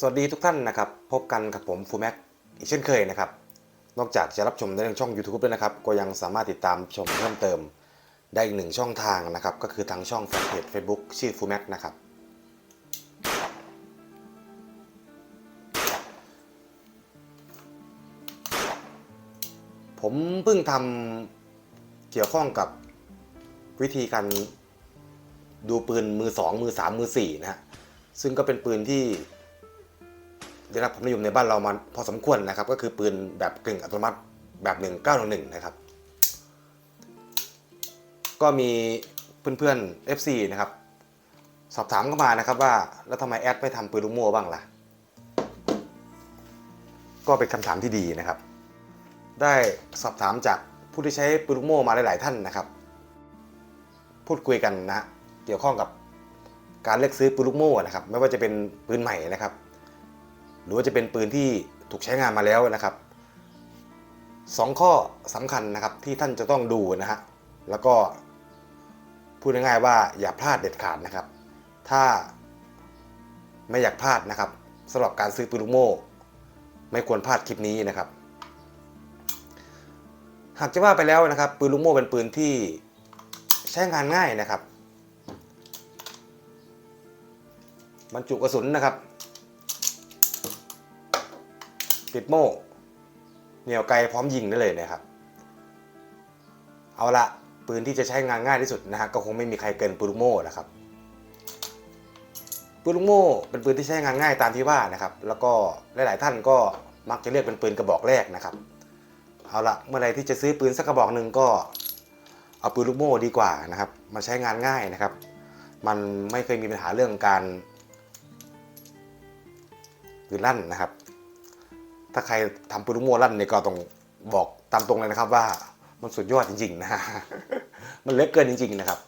สวัสดีทุกท่านนะครับ พบกันกับผมฟูแม็กอีกเช่นเคยนะครับ นอกจากจะรับชมในทางช่อง YouTube ด้วนะครับ ก็ยังสามารถติดตามชมเพิ่มเติมได้อีกหนึ่งช่องทางนะครับ ก็คือทางช่องแฟนเพจ Facebook ชื่อฟูแม็กนะครับ ผมเพิ่งทำเกี่ยวข้องกับวิธีการดูปืนมือสองมือสามมือสี่นะฮะซึ่งก็เป็นปืนที่ ได้รับความนิยมในบ้านเรามาพอสมควรนะครับ ก็คือปืนแบบกึ่งอัตโนมัติแบบ 1911 นะครับ ก็มีเพื่อนๆ FC นะครับ สอบถามเข้ามานะครับว่า แล้วทำไมแอดไม่ทำปืนลูกโม่บ้างล่ะ ก็เป็นคำถามที่ดีนะครับ ได้สอบถามจากผู้ที่ใช้ปืนลูกโม่มาหลายๆท่านนะครับ พูดคุยกันนะ เกี่ยวข้องกับการเลือกซื้อปืนลูกโม่นะครับ ไม่ว่าจะเป็นปืนใหม่นะครับ รือว่าจะเป็นปืนที่ถูกใช้งานมาแล้วนะครับสองข้อสำคัญนะครับที่ท่านจะต้องดูนะฮะแล้วก็พูดง่ายๆว่าอย่าพลาดเด็ดขาดนะครับ ถ้าไม่อยากพลาดนะครับสำหรับการซื้อปืนลูกโม่ ไม่ควรพลาดคลิปนี้นะครับ หากจะว่าไปแล้วนะครับ ปืนลูกโม่เป็นปืนที่ใช้งานง่ายนะครับบรรจุกระสุนนะครับ ปิดโม่เหนี่ยวไกลพร้อมยิงได้เลยนะครับ เอาละปืนที่จะใช้งานง่ายที่สุดนะฮะก็คงไม่มีใครเกินปืนลูกโม่นะครับปืนลูกโม่เป็นปืนที่ใช้งานง่ายตามที่ว่านะครับ แล้วก็หลาย ๆ ท่านก็มักจะเรียกเป็นปืนกระบอกแรกนะครับ เอาละเมื่อไรที่จะซื้อปืนสักกระบอกหนึ่งก็เอาปืนลูกโม่ดีกว่านะครับมันใช้งานง่ายนะครับ มันไม่เคยมีปัญหาเรื่องการหรือลั่นนะครับ ถ้าใครทำปืนลูกโม่ลั่นเนี่ยก็ต้องบอกตามตรงเลยนะครับว่ามันสุดยอดจริงๆนะฮะมันเล็กเกินจริง ๆนะครับ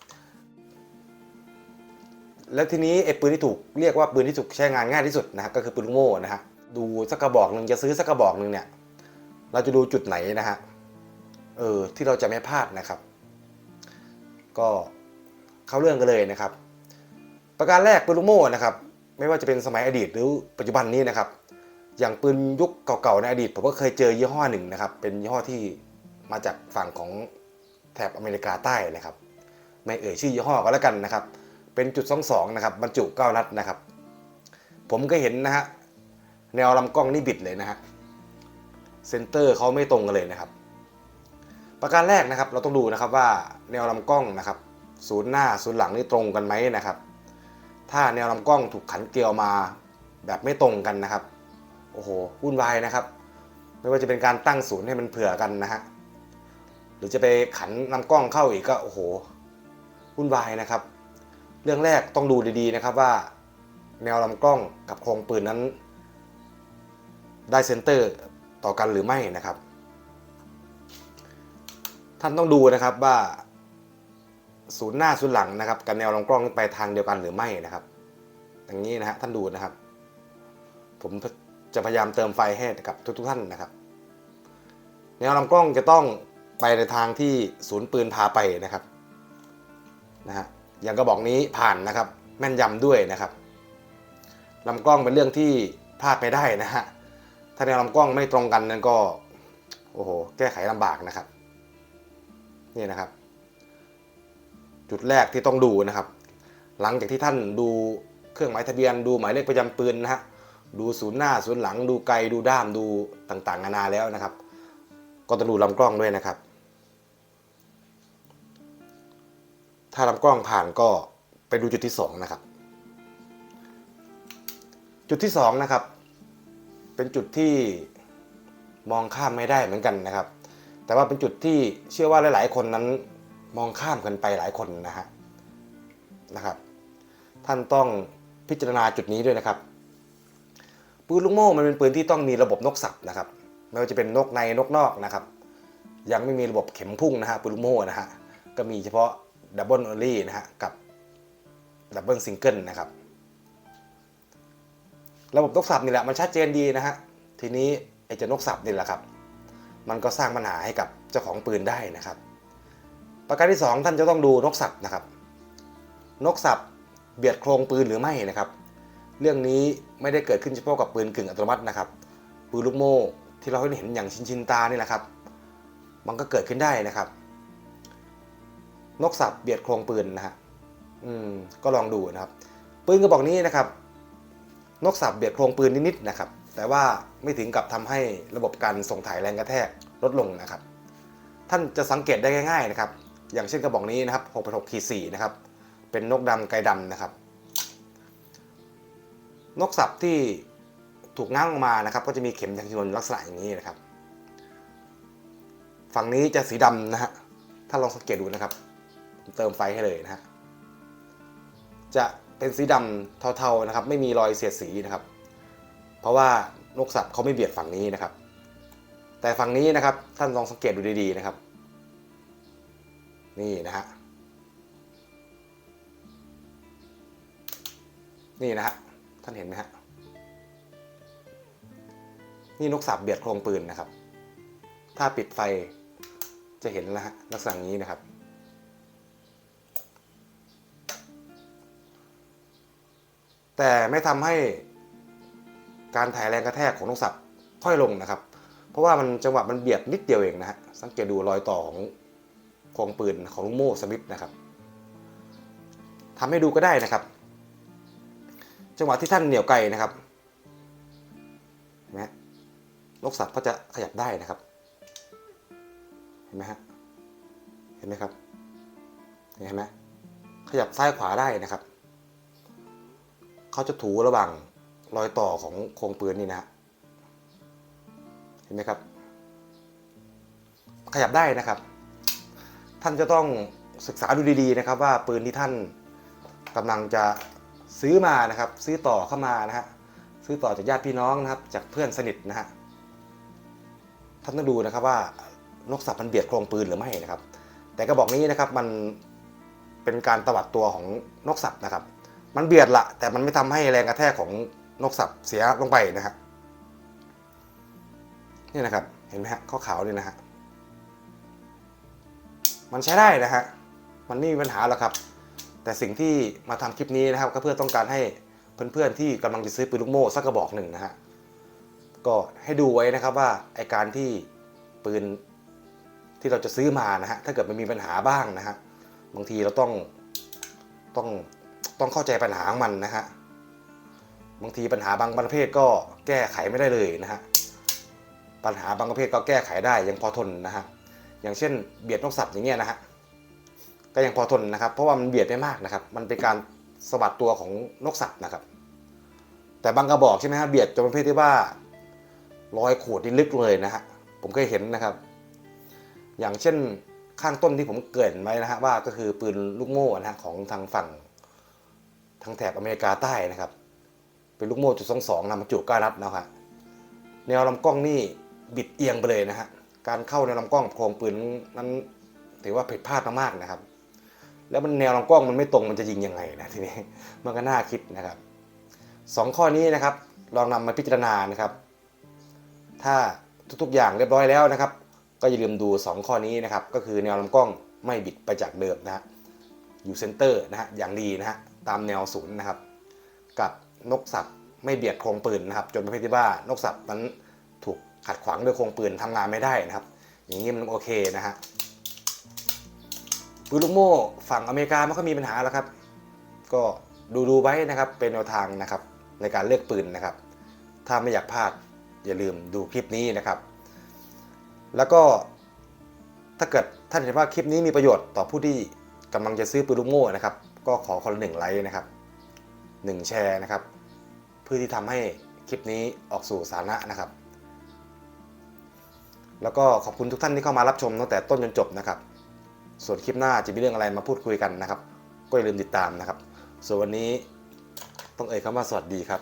แล้วทีนี้ไอ้ปืนที่ถูกเรียกว่าปืนที่ถูกใช้งานง่ายที่สุดนะฮะก็คือปืนลูกโม่นะฮะดูสักกระบอกหนึ่งจะซื้อสักกระบอกหนึ่งเนี่ย เราจะดูจุดไหนนะฮะเออที่เราจะไม่พลาดนะครับ ก็เข้าเรื่องกันเลยนะครับ ประการแรกปืนลูกโม่นะครับ ไม่ว่าจะเป็นสมัยอดีตหรือปัจจุบันนี้นะครับ อย่างปืนยุคเก่าๆในอดีตผมก็เคยเจอยี่ห้อหนึ่งนะครับ เป็นยี่ห้อที่มาจากฝั่งของแถบอเมริกาใต้นะครับ ไม่เอ่ยชื่อยี่ห้อก็แล้วกันนะครับ เป็นจุดสองสองนะครับบรรจุ9นัดนะครับ ผมก็เห็นนะฮะแนวลำกล้องนี่บิดเลยนะฮะเซนเตอร์เขาไม่ตรงกันเลยนะครับ ประการแรกนะครับ เราต้องดูนะครับว่าแนวลำกล้องนะครับศูนย์หน้าศูนย์หลังนี่ตรงกันไหมนะครับ ถ้าแนวลำกล้องถูกขันเกลียวมาแบบไม่ตรงกันนะครับ โอ้โหวุ่นวายนะครับ ไม่ว่าจะเป็นการตั้งศูนย์ให้มันเผื่อกันนะฮะหรือจะไปขันลำกล้องเข้าอีกก็โอ้โหวุ่นวายนะครับ เรื่องแรกต้องดูดีๆนะครับว่า แนวลำกล้องกับโครงปืนนั้น ได้เซนเตอร์ต่อกันหรือไม่นะครับ ท่านต้องดูนะครับว่าศูนย์หน้าศูนย์หลังนะครับกับแนวลำกล้องไปทางเดียวกันหรือไม่นะครับ อย่างนี้นะฮะท่านดูนะครับ ผม จะพยายามเติมไฟให้กับทุก ๆ ท่านนะครับ แนวลำกล้องจะต้องไปในทางที่ศูนย์ปืนพาไปนะครับนะฮะอย่างกระบอกนี้ผ่านนะครับ แม่นยำด้วยนะครับลำกล้องเป็นเรื่องที่พลาดไม่ได้นะฮะถ้าแนวลำกล้องไม่ตรงกันนั้นก็โอ้โหแก้ไขลำบากนะครับนี่นะครับ จุดแรกที่ต้องดูนะครับ หลังจากที่ท่านดูเครื่องหมายทะเบียนดูหมายเลขประจำปืนนะฮะ ดูศูนย์หน้าศูนย์หลัง ดูไกลดูด้ามดูต่างๆนานาแล้วนะครับ ก็ต้องดูลำกล้องด้วยนะครับ ถ้าลำกล้องผ่านก็ไปดูจุดที่สองนะครับ จุดที่สองนะครับ เป็นจุดที่มองข้ามไม่ได้เหมือนกันนะครับ แต่ว่าเป็นจุดที่เชื่อว่าหลาย ๆ คนนั้นมองข้ามกันไปหลายคนนะฮะนะครับ ท่านต้องพิจารณาจุดนี้ด้วยนะครับ ปืนลูกโม่มันเป็นปืนที่ต้องมีระบบนกสับนะครับ ไม่ว่าจะเป็นนกในนกนอกนะครับ ยังไม่มีระบบเข็มพุ่งนะฮะปืนลูกโม่นะฮะก็มีเฉพาะดับเบิลออลี่นะฮะกับดับเบิลซิงเกิลนะครับ ระบบนกสับนี่แหละมันชัดเจนดีนะฮะทีนี้ไอ้เจ้านกสับนี่แหละครับ มันก็สร้างปัญหาให้กับเจ้าของปืนได้นะครับ ประการที่ 2 ท่านจะต้องดูนกสับนะครับ นกสับเบียดโครงปืนหรือไม่นะครับ เรื่องนี้ไม่ได้เกิดขึ้นเฉพาะกับปืนกึ่งอัตโนมัตินะครับ ปืนลูกโม่ที่เราเห็นอย่างชินชินตานี่แหละครับ มันก็เกิดขึ้นได้นะครับ นกสับเบียดโครงปืนนะฮะ อืม ก็ลองดูนะครับ ปืนกระบอกนี้นะครับ นกสับเบียดโครงปืนนิดๆนะครับ แต่ว่าไม่ถึงกับทำให้ระบบการส่งถ่ายแรงกระแทกลดลงนะครับ ท่านจะสังเกตได้ง่าย ๆนะครับ อย่างเช่นกระบอกนี้นะครับ6 6ขีด4นะครับ เป็นนกดำไกดำนะครับ นกสับที่ถูกง้างออกมานะครับ ก็จะมีเข็มยางชนวนลักษณะอย่างนี้นะครับ ฝั่งนี้จะสีดำนะฮะถ้าลองสังเกตดูนะครับ เติมไฟให้เลยนะฮะจะเป็นสีดำเทาๆนะครับ ไม่มีรอยเสียดสีนะครับ เพราะว่านกสับเขาไม่เบียดฝั่งนี้นะครับ แต่ฝั่งนี้นะครับท่านลองสังเกตดูดีๆนะครับ นี่นะฮะนี่นะฮะ ท่านเห็นไหมฮะ นี่นกสับเบียดโครงปืนนะครับ ถ้าปิดไฟจะเห็นแล้วฮะลักษณะนี้นะครับ แต่ไม่ทำให้การถ่ายแรงกระแทกของนกสับค่อยลงนะครับ เพราะว่ามันจังหวะมันเบียดนิดเดียวเองนะฮะ สังเกตดูรอยต่อของโครงปืนของลูกโม่สมิธนะครับทำให้ดูก็ได้นะครับ จังหวะที่ท่านเหนี่ยวไกลนะครับเห็นไหมฮะนกสับก็จะขยับได้นะครับ เห็นไหมฮะเห็นไหมครับเห็นไหมขยับซ้ายขวาได้นะครับเขาจะถูระหว่างรอยต่อของโครงปืนนี่นะฮะเห็นไหมครับ ขยับได้นะครับ ท่านจะต้องศึกษาดูดีๆนะครับ ว่าปืนที่ท่านกำลังจะ ซื้อมานะครับ ซื้อต่อเข้ามานะฮะซื้อต่อจากญาติพี่น้องนะครับ จากเพื่อนสนิทนะฮะท่านต้องดูนะครับว่านกสับมันเบียดโครงปืนหรือไม่นะครับ แต่กระบอกนี้นะครับมันเป็นการตวัดตัวของนกสับนะครับ มันเบียดละแต่มันไม่ทำให้แรงกระแทกของนกสับเสียลงไปนะครับนี่นะครับเห็นไหมฮะขาวนี่นะฮะมันใช้ได้นะฮะมันไม่มีปัญหาหรอกครับ แต่สิ่งที่มาทำคลิปนี้นะครับ ก็เพื่อต้องการให้เพื่อนๆที่กำลังจะซื้อปืนลูกโม่สักกระบอกหนึ่งนะฮะก็ให้ดูไว้นะครับว่าไอการที่ปืนที่เราจะซื้อมานะฮะถ้าเกิดมันมีปัญหาบ้างนะฮะบางทีเราต้องต้องต้องเข้าใจปัญหาของมันนะฮะบางทีปัญหาบางประเภทก็แก้ไขไม่ได้เลยนะฮะปัญหาบางประเภทก็แก้ไขได้ยังพอทนนะฮะอย่างเช่นเบียดนกสับอย่างเงี้ยนะฮะ ก็ยังพอทนนะครับ เพราะว่ามันเบียดไม่มากนะครับ มันเป็นการสะบัดตัวของนกสัตว์นะครับ แต่บางกระบอกใช่ไหมฮะเบียดจนประเภทที่ว่ารอยขูดนี่ลึกเลยนะฮะผมเคยเห็นนะครับ อย่างเช่นข้างต้นที่ผมเกิดไว้นะฮะว่าก็คือปืนลูกโม่นะฮะของทางฝั่งทางแถบอเมริกาใต้นะครับ เป็นลูกโม่จุดสองสองนำบรรจุก้านัดนะครับแนวลำกล้องนี่บิดเอียงไปเลยนะฮะการเข้าในลำกล้องโครงปืนนั้นถือว่าผิดพลาดมากๆนะครับ แล้วมันแนวลำกล้องมันไม่ตรงมันจะยิงยังไงนะทีนี้มันก็น่าคิดนะครับสองข้อนี้นะครับลองนำมาพิจารณานะครับ ถ้าทุกๆอย่างเรียบร้อยแล้วนะครับ ก็อย่าลืมดู 2 ข้อนี้นะครับ ก็คือแนวลำกล้องไม่บิดไปจากเดิมนะฮะอยู่เซนเตอร์นะฮะอย่างดีนะฮะตามแนวศูนย์นะครับ กับนกสับไม่เบียดโครงปืนนะครับ จนประเภทที่ว่านกสับนั้นถูกขัดขวางด้วยโครงปืนทำงานไม่ได้นะครับ อย่างนี้มันโอเคนะฮะ ปืนลูกโม่ฝั่งอเมริกาไม่ค่อยมีปัญหาแล้วครับ ก็ดูดูไว้นะครับเป็นแนวทางนะครับในการเลือกปืนนะครับ ถ้าไม่อยากพลาดอย่าลืมดูคลิปนี้นะครับ แล้วก็ถ้าเกิดท่านเห็นว่าคลิปนี้มีประโยชน์ต่อผู้ที่กำลังจะซื้อปืนลูกโม่นะครับ ก็ขอคนละหนึ่งไลค์นะครับหนึ่งแชร์นะครับ เพื่อที่ทำให้คลิปนี้ออกสู่สาธารณะนะครับ แล้วก็ขอบคุณทุกท่านที่เข้ามารับชมตั้งแต่ต้นจนจบนะครับ ส่วนคลิปหน้าจะมีเรื่องอะไรมาพูดคุยกันนะครับ ก็อย่าลืมติดตามนะครับ ส่วนวันนี้ต้องเอ่ยคำว่าสวัสดีครับ